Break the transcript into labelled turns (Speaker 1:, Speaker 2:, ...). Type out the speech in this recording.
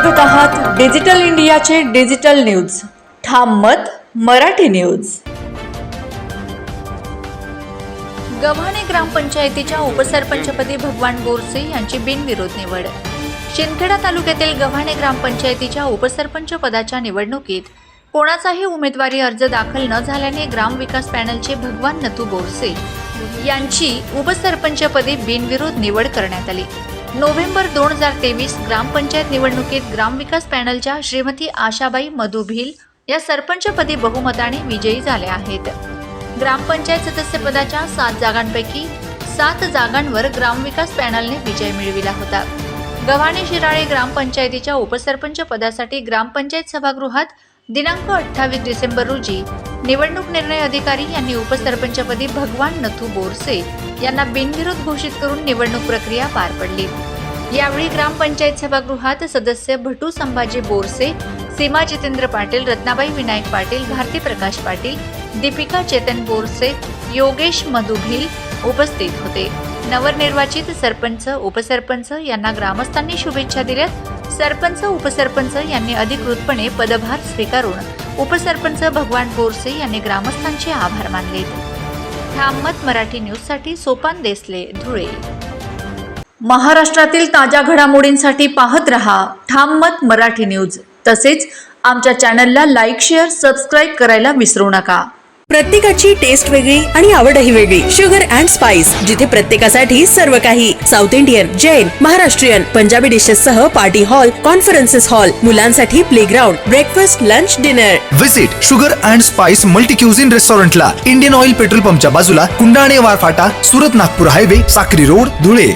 Speaker 1: Digital इंडियाचे digital news. ठाम मत मराठी न्यूज.
Speaker 2: गव्हाणे ग्रामपंचायतीच्या उपसरपंचपदी भगवान गोरसे यांची बिनविरोध निवड. शिंदखेडा तालुक्यातील गव्हाणे ग्रामपंचायतीच्या उपसरपंच पदाच्या निवडणुकीत कोणाचाही उमेदवारी अर्ज दाखल न झाल्याने ग्रामविकास पॅनलचे भगवान नथू बोरसे यांची उपसरपंचपदी बिनविरोध निवड करण्यात आली. नोव्हेंबर दोन हजार तेवीस ग्रामपंचायत निवडणुकीत ग्रामविकास पॅनलच्या श्रीमती आशाबाई मधु भिल या सरपंचपदी बहुमताने विजयी झाल्या आहेत. ग्रामपंचायत सदस्यपदाच्या सात जागांपैकी सात जागांवर ग्रामविकास पॅनलने विजय मिळविला होता. गव्हाणे शिराळे ग्रामपंचायतीच्या उपसरपंच पदासाठी ग्रामपंचायत सभागृहात दिनांक अठ्ठावीस डिसेंबर रोजी निवडणूक निर्णय अधिकारी यांनी उपसरपंचपदी भगवान नथू बोरसे यांना बिनविरोध घोषित करून निवडणूक प्रक्रिया पार पडली. यावेळी ग्रामपंचायत सभागृहात सदस्य भटू संभाजी बोरसे सीमा जितेंद्र पाटील रत्नाबाई विनायक पाटील भारती प्रकाश पाटील दीपिका चेतन बोरसे योगेश मधुभिल उपस्थित होते. नवनिर्वाचित सरपंच उपसरपंच यांना ग्रामस्थांनी शुभेच्छा दिल्यात. सरपंच उपसरपंच यांनी अधिकृतपणे पदभार स्वीकारून उपसरपंच भगवान बोरसे यांनी ग्रामस्थांचे आभार मानले. ठाममत मराठी न्यूजसाठी सोपान देसले धुळे.
Speaker 1: महाराष्ट्रातील ताज्या घडामोडींसाठी पाहत रहा ठाम मत मराठी न्यूज. तसेच आमच्या चॅनलला लाईक शेअर सबस्क्राईब करायला विसरू नका.
Speaker 3: प्रत्येकाची टेस्ट वेगळी आणि आवडही वेगळी. शुगर अँड स्पाइस जिथे प्रत्येकासाठी सर्व काही. South Indian Jain Maharashtrian Punjabi dishes सह पार्टी हॉल कॉन्फरन्सेस हॉल मुलांसाठी play ground breakfast lunch dinner
Speaker 4: visit Sugar and Spice multi cuisine रेस्टॉरंटला इंडियन ऑइल पेट्रोल पंपच्या बाजूला कुंडाणे वार फाटा सुरत नागपूर हायवे साक्री रोड धुळे.